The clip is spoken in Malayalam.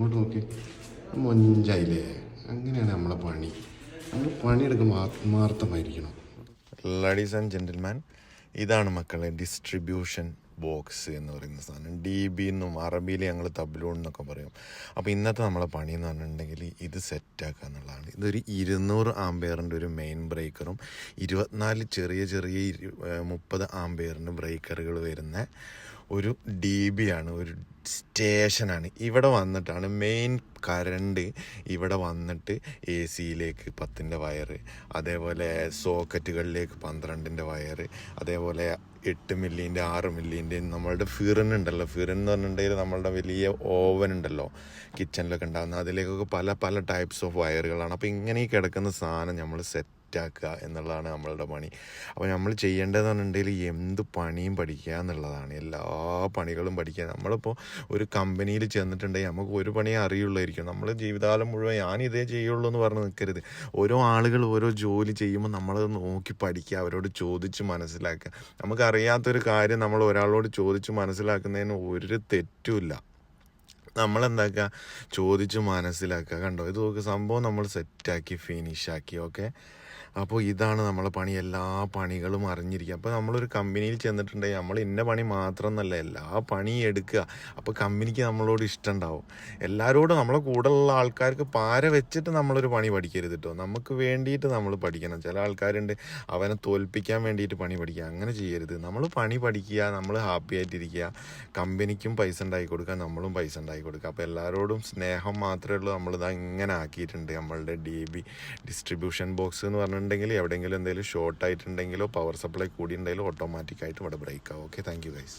ഇങ്ങോട്ട് നോക്കി. മൊഞ്ചായില്ലേ? അങ്ങനെയാണ് നമ്മളെ പണി. നമ്മൾ പണിയെടുക്കുമ്പോൾ ആത്മാർത്ഥമായിരിക്കണം ലേഡീസ് ആൻഡ് ജെന്റിൽമാൻ ഇതാണ് മക്കളെ ഡിസ്ട്രിബ്യൂഷൻ ബോക്സ് എന്ന് പറയുന്ന സാധനം. ഡി ബി എന്നും അറബിയിൽ ഞങ്ങൾ തബ്ലൂൺ എന്നൊക്കെ പറയും. അപ്പോൾ ഇന്നത്തെ നമ്മളെ പണി എന്ന് പറഞ്ഞിട്ടുണ്ടെങ്കിൽ ഇത് സെറ്റാക്കുക എന്നുള്ളതാണ്. ഇതൊരു ഇരുന്നൂറ് ആംബെയറിന്റെ ഒരു മെയിൻ ബ്രേക്കറും ഇരുപത്തിനാല് ചെറിയ ചെറിയ മുപ്പത് ആംബെയറിന്റെ ബ്രേക്കറുകൾ വരുന്ന ഒരു ഡി ബി ആണ് ഒരു സ്റ്റേഷനാണ് ഇവിടെ വന്നിട്ടാണ് മെയിൻ കറണ്ട് ഇവിടെ വന്നിട്ട് എ സിയിലേക്ക് പത്തിന്റെ വയറ് അതേപോലെ സോക്കറ്റുകളിലേക്ക് പന്ത്രണ്ടിന്റെ വയറ് അതേപോലെ എട്ട് മില്ലിന്റെ ആറ് മില്ലിന്റെ നമ്മളുടെ ഫിറൻ ഉണ്ടല്ലോ. ഫിറൻ എന്ന് പറഞ്ഞിട്ടുണ്ടെങ്കിൽ നമ്മളുടെ വലിയ ഓവൻ ഉണ്ടല്ലോ കിച്ചണിലൊക്കെ ഉണ്ടാകുന്ന അതിലേക്കൊക്കെ പല പല ടൈപ്സ് ഓഫ് വയറുകളാണ് അപ്പോൾ ഇങ്ങനെ ഈ കിടക്കുന്ന സാധനം നമ്മൾ സെറ്റ് സെറ്റാക്കുക എന്നുള്ളതാണ് നമ്മളുടെ പണി. അപ്പോൾ നമ്മൾ ചെയ്യേണ്ടതെന്ന് പറഞ്ഞിട്ടുണ്ടെങ്കിൽ എന്ത് പണിയും പഠിക്കുക എന്നുള്ളതാണ്. എല്ലാ പണികളും പഠിക്കുക. നമ്മളിപ്പോൾ ഒരു കമ്പനിയിൽ ചെന്നിട്ടുണ്ടെങ്കിൽ നമുക്ക് ഒരു പണിയെ അറിയുള്ളായിരിക്കും. നമ്മൾ ജീവിതകാലം മുഴുവൻ ഞാൻ ഇതേ ചെയ്യുള്ളൂ എന്ന് പറഞ്ഞ് നിൽക്കരുത് ഓരോ ആളുകൾ ഓരോ ജോലി ചെയ്യുമ്പോൾ നമ്മളത് നോക്കി പഠിക്കുക അവരോട് ചോദിച്ച് മനസ്സിലാക്കുക. നമുക്കറിയാത്തൊരു കാര്യം നമ്മൾ ഒരാളോട് ചോദിച്ച് മനസ്സിലാക്കുന്നതിന് ഒരു തെറ്റുമില്ല. നമ്മളെന്താക്കുക? ചോദിച്ച് മനസ്സിലാക്കുക. കണ്ടോ? ഇത് നോക്ക് സംഭവം നമ്മൾ സെറ്റാക്കി ഫിനിഷാക്കി ഓക്കെ അപ്പോൾ ഇതാണ് നമ്മളെ പണി. എല്ലാ പണികളും അറിഞ്ഞിരിക്കുക. അപ്പോൾ നമ്മളൊരു കമ്പനിയിൽ ചെന്നിട്ടുണ്ടെങ്കിൽ നമ്മൾ ഇന്ന പണി മാത്രം എന്നല്ല എല്ലാ പണിയും എടുക്കുക. അപ്പോൾ കമ്പനിക്ക് നമ്മളോട് ഇഷ്ടം ഉണ്ടാവും. എല്ലാവരോടും നമ്മളെ കൂടെയുള്ള ആൾക്കാർക്ക് പാര വെച്ചിട്ട് നമ്മളൊരു പണി പഠിക്കരുത് കേട്ടോ നമുക്ക് വേണ്ടിയിട്ട് നമ്മൾ പഠിക്കണം. ചില ആൾക്കാരുണ്ട് അവനെ തോൽപ്പിക്കാൻ വേണ്ടിയിട്ട് പണി പഠിക്കുക. അങ്ങനെ ചെയ്യരുത്. നമ്മൾ പണി പഠിക്കുക നമ്മൾ ഹാപ്പി ആയിട്ടിരിക്കുക. കമ്പനിക്കും പൈസ ഉണ്ടാക്കി കൊടുക്കുക നമ്മളും പൈസ ഉണ്ടാക്കി കൊടുക്കുക. അപ്പോൾ എല്ലാവരോടും സ്നേഹം മാത്രമേ ഉള്ളൂ. നമ്മളിത് അങ്ങനെ ആക്കിയിട്ടുണ്ട്. നമ്മളുടെ ഡി ബി ഡിസ്ട്രിബ്യൂഷൻ ബോക്സ് എന്ന് പറഞ്ഞിട്ടുണ്ടെങ്കിൽ എവിടെയെങ്കിലും എന്തെങ്കിലും ഷോർട്ട് ആയിട്ടുണ്ടെങ്കിലോ പവർ സപ്ലൈ കൂടി ഉണ്ടെങ്കിലോ ഓട്ടോമാറ്റിക്കായിട്ട് ഇവിടെ ബ്രേക്ക് ആവും. Okay thank you guys